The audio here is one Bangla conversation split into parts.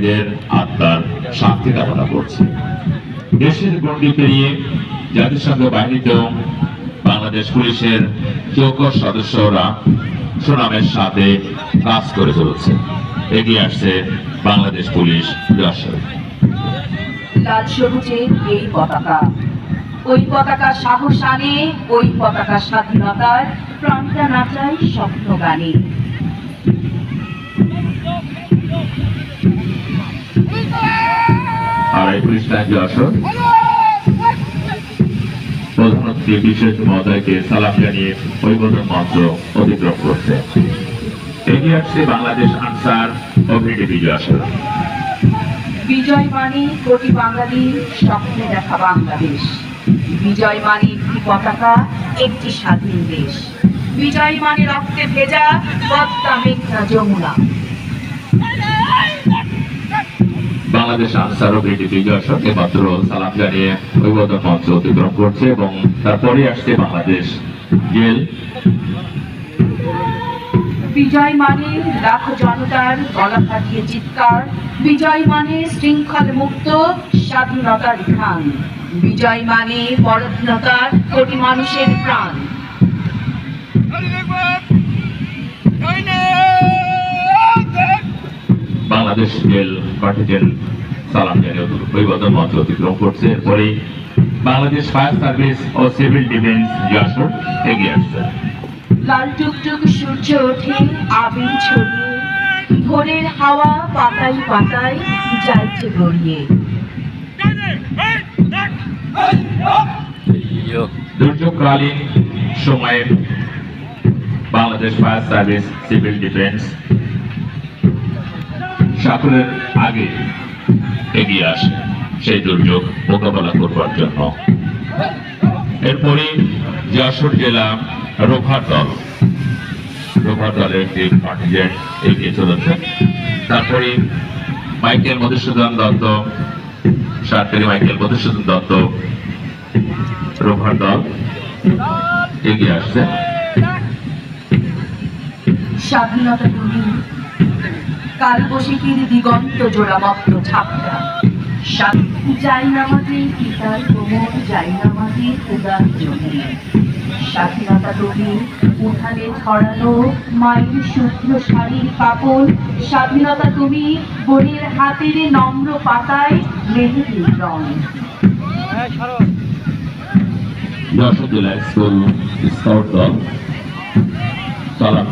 ভাইদের আত্মার শান্তি কামনা করছি। দেশের গণ্ডি পেরিয়ে জাতিসংঘ বাহিনীতেও বাংলাদেশ পুলিশের যোগ্য সদস্যরা সুনামের সাথে কাজ করে চলেছে। এগিয়ে আসছে বাংলাদেশ পুলিশ যশোর লাল সবুজের এই পতাকা। ওই পতাকা সাহস আনে, ওই পতাকা স্বাধীনতার প্রাণটা নাচায় স্বপ্ন গানে পুলিশ লাইন প্রধানমন্ত্রী, বিশেষ মহোদয়কে সালাম জানিয়ে পরিবর্তন মন্ত্র অতিক্রম করছে। এগিয়ে আসছে বাংলাদেশ আনসার ও ভিডিপি যশোর বিজয় মানে কোটি বাঙালি স্বপ্নে দেখা বাংলাদেশ। বিজয় মানে একটি পতাকা, একটি স্বাধীন দেশ। বিজয় মানে রক্তে ভেজা পদ্মা মেঘনা যমুনা। বাংলাদেশ আনসার ও ভিডিপি যশোর মাত্র সালাম জানিয়ে অভিবাদন মঞ্চ অতিক্রম করছে এবং তারপরে আসছে বাংলাদেশ জেল। বিজয় মানে লাখ জনতার গলা ফাটিয়ে চিৎকার। বিজয় মানে শৃঙ্খল মুক্ত স্বাধীনতার ঘ্রাণ। বিজয় মানে পরাধীনতার কোটি মানুষের প্রাণ। বাংলাদেশ জেল পার্টিজেন সালাম জানিয়ে অভিবাদন মঞ্চ অতিক্রম করছে। এরপরে বাংলাদেশ ফায়ার সার্ভিস ও সিভিল ডিফেন্স যশোর এগিয়ে আসছে। লাল টুকটুক সূর্য ওঠে আবির ছড়িয়ে ভোরের হাওয়া পাতায় পাতায় যাইছে গড়িয়ে। দুর্যোগকালীন সময়ে Bangladesh fire service civil defence সকলের আগে এগিয়ে আসে। সেই দুর্যোগ মোকাবেলা করবার জন্য। এরপরে যশোর জেলা রোভার দল। রোভার দলের একটি কন্টিজেন্ট এগিয়ে চলেছে তারপরে মাইকেল মধুসূদন দত্ত সরকারি মাইকেল মধুসূদন দত্ত, রোভার দল এগিয়ে আসছে। স্বাধীনতা তুমি কাল বসিকির দিগন্ত জোড়া মত্ত ছাপটা। যাই নামাজে পিতার কোমর যাই নামাজে উদার জমি। স্বাধীনতা তুমি উঠানে ছড়ানো মায়ের শুদ্ধ শাড়ির কাপড়। স্বাধীনতা তুমি বোনের হাতের নম্র পাতায় মেহেদির রং। যশোর জেলা স্কুল স্কাউট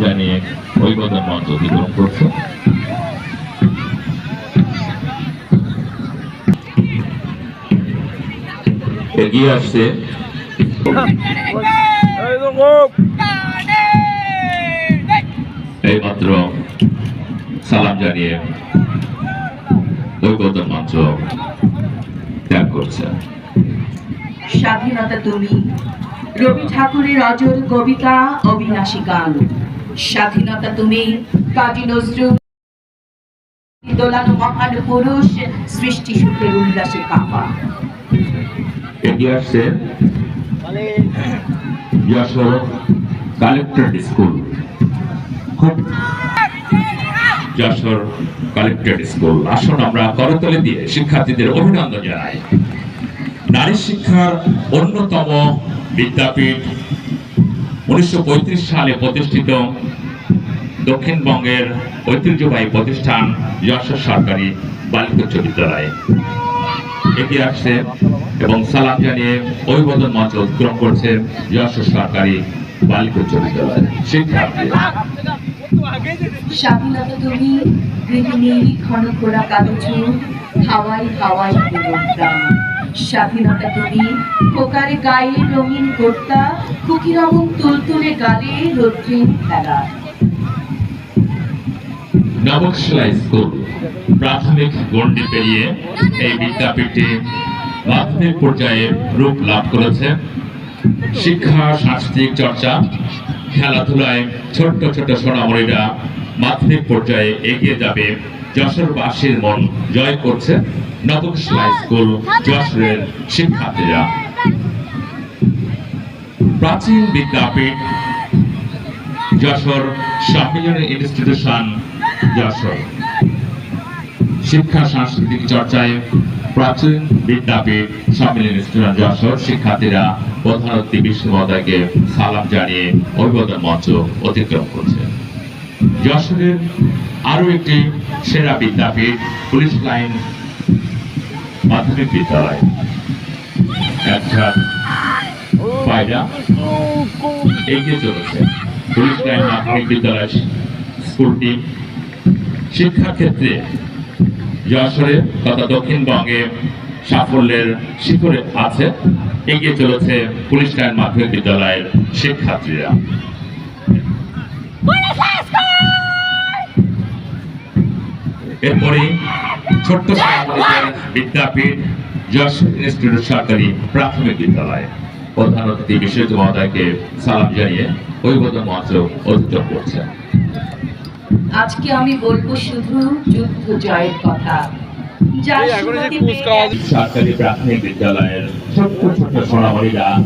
জানিয়ে অভিবাদন মঞ্চ অতিক্রম করছে। এগিয়ে আসছে। সালাম জানিয়ে মঞ্চ ত্যাগ করছে। স্বাধীনতা তুমি, রবি ঠাকুরের অজল কবিতা অবিনাশী গান। স্বাধীনতা তুমি, কাজী নজরুল দোলানো মহান পুরুষ সৃষ্টি সুখের উল্লাসে কাপা। এগিয়ে আসছে যশোর কালেক্টরেট স্কুল। খুব যশোর কালেক্টরেট স্কুল। আসুন আমরা করতলে দিয়ে শিক্ষার্থীদের অভিনন্দন জানাই। নারী শিক্ষার অন্যতম বিদ্যাপীঠ উনিশশো পঁয়ত্রিশ সালে প্রতিষ্ঠিত দক্ষিণবঙ্গের ঐতিহ্যবাহী প্রতিষ্ঠান যশোর সরকারি বালিকা উচ্চ বিদ্যালয় এগিয়ে আসছে এবং সালাম জানিয়ে অভিবাদন মঞ্চ অতিক্রম করছে যশোর সরকারি বালিকা উচ্চ বিদ্যালয় শিক্ষার্থী স্বাধীনতা তুমি গৃহিণী ঘন হাওয়াই হাওয়াই প্রাণ। স্বাধীনতা তুমি পোকারে গায়ে রঙিন কর্তা কুকি তুলতুলে গালে রৌদ্রিন খেলা। নবকশিলা স্কুল প্রাথমিক গণ্ডি পেরিয়ে এই বিদ্যাপীঠে মাধ্যমিক পর্যায়ে রূপ লাভ করেছে। শিক্ষা, সাংস্কৃতিক চর্চা, খেলাধুলায় ছোট্ট ছোট সোনামণিরা মাধ্যমিক পর্যায়ে এগিয়ে যাবে। যশোরবাসীর মন জয় করছে নবকশিলা স্কুল যশোরের শিক্ষার্থীরা। প্রাচীন বিদ্যাপীঠ যশোর সম্মিলনী ইনস্টিটিউশন যশোর। শিক্ষা, সাংস্কৃতিক চর্চায় প্রাচীন বিদ্যাপীঠ সম্মেলন স্টুডেন্ট যশোর শিক্ষার্থীরা প্রধান অতিথি সালাম জানিয়ে অভিবাদন মঞ্চ অতিক্রম করছে। যশোরের আরও একটি সেরা বিদ্যাপীঠ পুলিশ লাইন মাধ্যমিক বিদ্যালয়। একটা পায়রা এগিয়ে চলেছে। পুলিশ লাইন মাধ্যমিক বিদ্যালয় স্কুল টিম শিক্ষা ক্ষেত্রে যশোরে তথা দক্ষিণবঙ্গে সাফল্যের শিখরে আছে এগিয়ে চলেছে পুলিশ লাইন মাধ্যমিক বিদ্যালয়ের শিক্ষার্থীরা। এরপরে ছোট্ট বিদ্যাপীঠ যশোর ইনস্টিটিউট সরকারি প্রাথমিক বিদ্যালয়। প্রধান অতিথি বিশ্বজিৎ মহোদয়কে সালাম জানিয়ে অভিবাদন মঞ্চ অতিক্রম করছেন আজকে আমি বলব শুধু যুদ্ধ জয়ের কথা। সরকারি প্রাথমিক বিদ্যালয়ের ছোট্ট ছোট্ট সোনামণিরা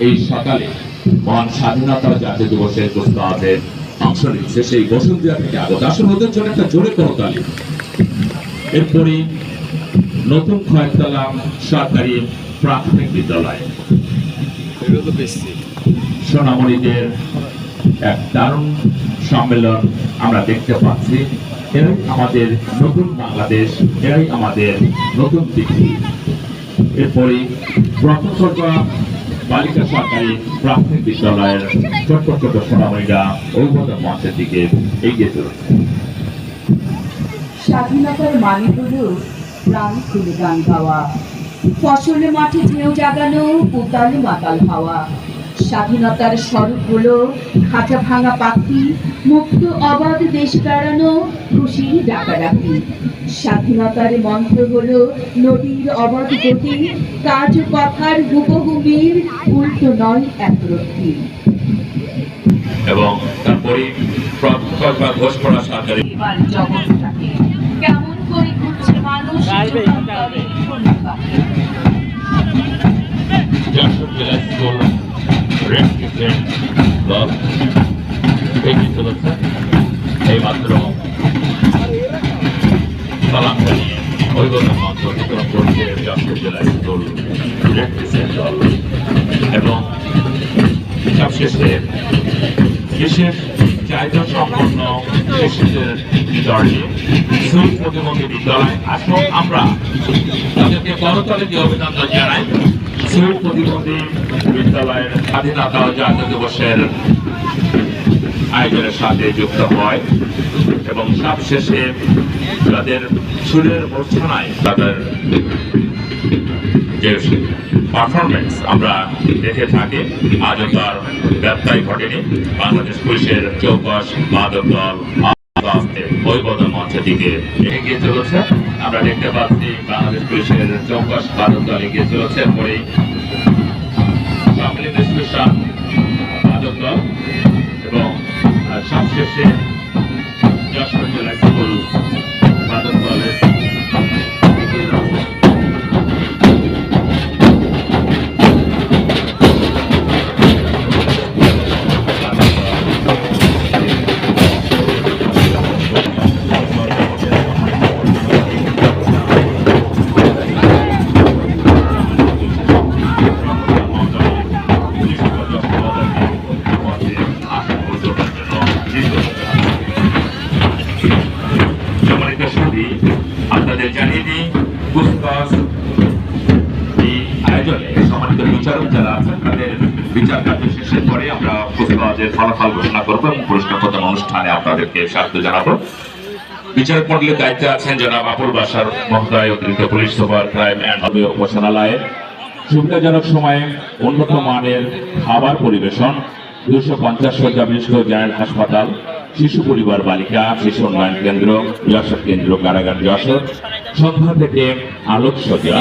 এই সকালে মহান স্বাধীনতা জাতীয় দিবসের প্রস্তাবে অংশ নিচ্ছে। সেই বসুন্ধিয়া থেকে আগত। আসলে ওদের জন্য একটা জোরে করতালি। এরপরে নতুন খয়তলা সরকারি প্রাথমিক বিদ্যালয়। এগুলো তো বেশি। সোনামণিদের এক দারুণ সম্মেলন আমরা দেখতে পাচ্ছি। এরাই আমাদের নতুন বাংলাদেশ, এরাই আমাদের নতুন পৃথিবী। এরপরে প্রথমা বালিকা সরকারি প্রাথমিক বিদ্যালয়ের ছোট্ট ছোট সোনামণিরা অভিভাবক মঞ্চের দিকে এগিয়ে চলেছে। স্বাধীনতার মানে হলো প্রাণ খুলে গান গাওয়া। ফসলে মাঠে ঢেউ জাগানো উতালে মাতাল হাওয়া। স্বাধীনতার স্বরূপ হলো খাঁচা ভাঙা পাখি মুক্ত অবাধ দেশ বেড়ানো খুশির ডাকাডাকি। স্বাধীনতার মন্ত্র হলো নদীর অবাধ গতি কাজ কথার হুবহুমির উল্টো নয় একরত্তি। এবং তারপরে প্রথমা ঘোষপড়া সরকারি কেমন করে ঘুরছে মানুষ আসবে, জেলা স্কুল রেস্ট্রিকশন দল এগিয়ে চলেছে এই মাত্র সালাম জানিয়ে অভিজ্ঞতা মঞ্চ অতিক্রম করছে যশোর জেলা স্কুল রেস্ট্রিকশন দল এবং সবশেষে বিশেষ চাহিদা সম্পন্ন শিশুদের দলটি সুইট প্রতিবন্ধী বিদ্যালয় আসুন আমরা তাদেরকে করতলে দিয়ে অভিনন্দন জানাই প্রতিবন্ধী বিদ্যালয়ের স্বাধীনতা ও জাতীয় দিবসের আয়োজনের সাথে যুক্ত হয় এবং সবশেষে তাদের সুরের মূর্ছনায় তাদের যে পারফরমেন্স আমরা দেখে থাকি, আজও তার ব্যবসায় ঘটেনি। বাংলাদেশ পুলিশের চৌকস, মাদক দল আস্তে আস্তে মঞ্চের এগিয়ে চলেছে। আমরা দেখতে পাচ্ছি বাংলাদেশ পুলিশের চৌকস মাদক দল এগিয়ে চলেছে। পরেই সম্মিলিত স্পেশাল দল এবং সবশেষে সুধী আপনাদের জানিয়ে দিই এই আয়োজনে সম্মানিত বিচারক যারা আছেন, তাদের বিচার কার্য শেষের পরে আমরা ফলাফল ঘোষণা করব এবং পুরস্কার প্রদান অনুষ্ঠানে আপনাদেরকে স্বাগত জানাব। দায়িত্বে আছেন জনাব বাসার মহোদয়, অতিরিক্ত পুলিশ সুপার, ক্রাইম অ্যান্ড উপাসনালয়ের সুবিধাজনক সময়ে উন্নত মানের খাবার পরিবেশন দুশো পঞ্চাশ শয্যা বিশিষ্ট জেনারেল হাসপাতাল, শিশু পরিবার বালিকা, শিশু উন্নয়ন কেন্দ্র যশোর কেন্দ্র, কারাগার, যশোর। সন্ধ্যা থেকে আলোকসজ্জা।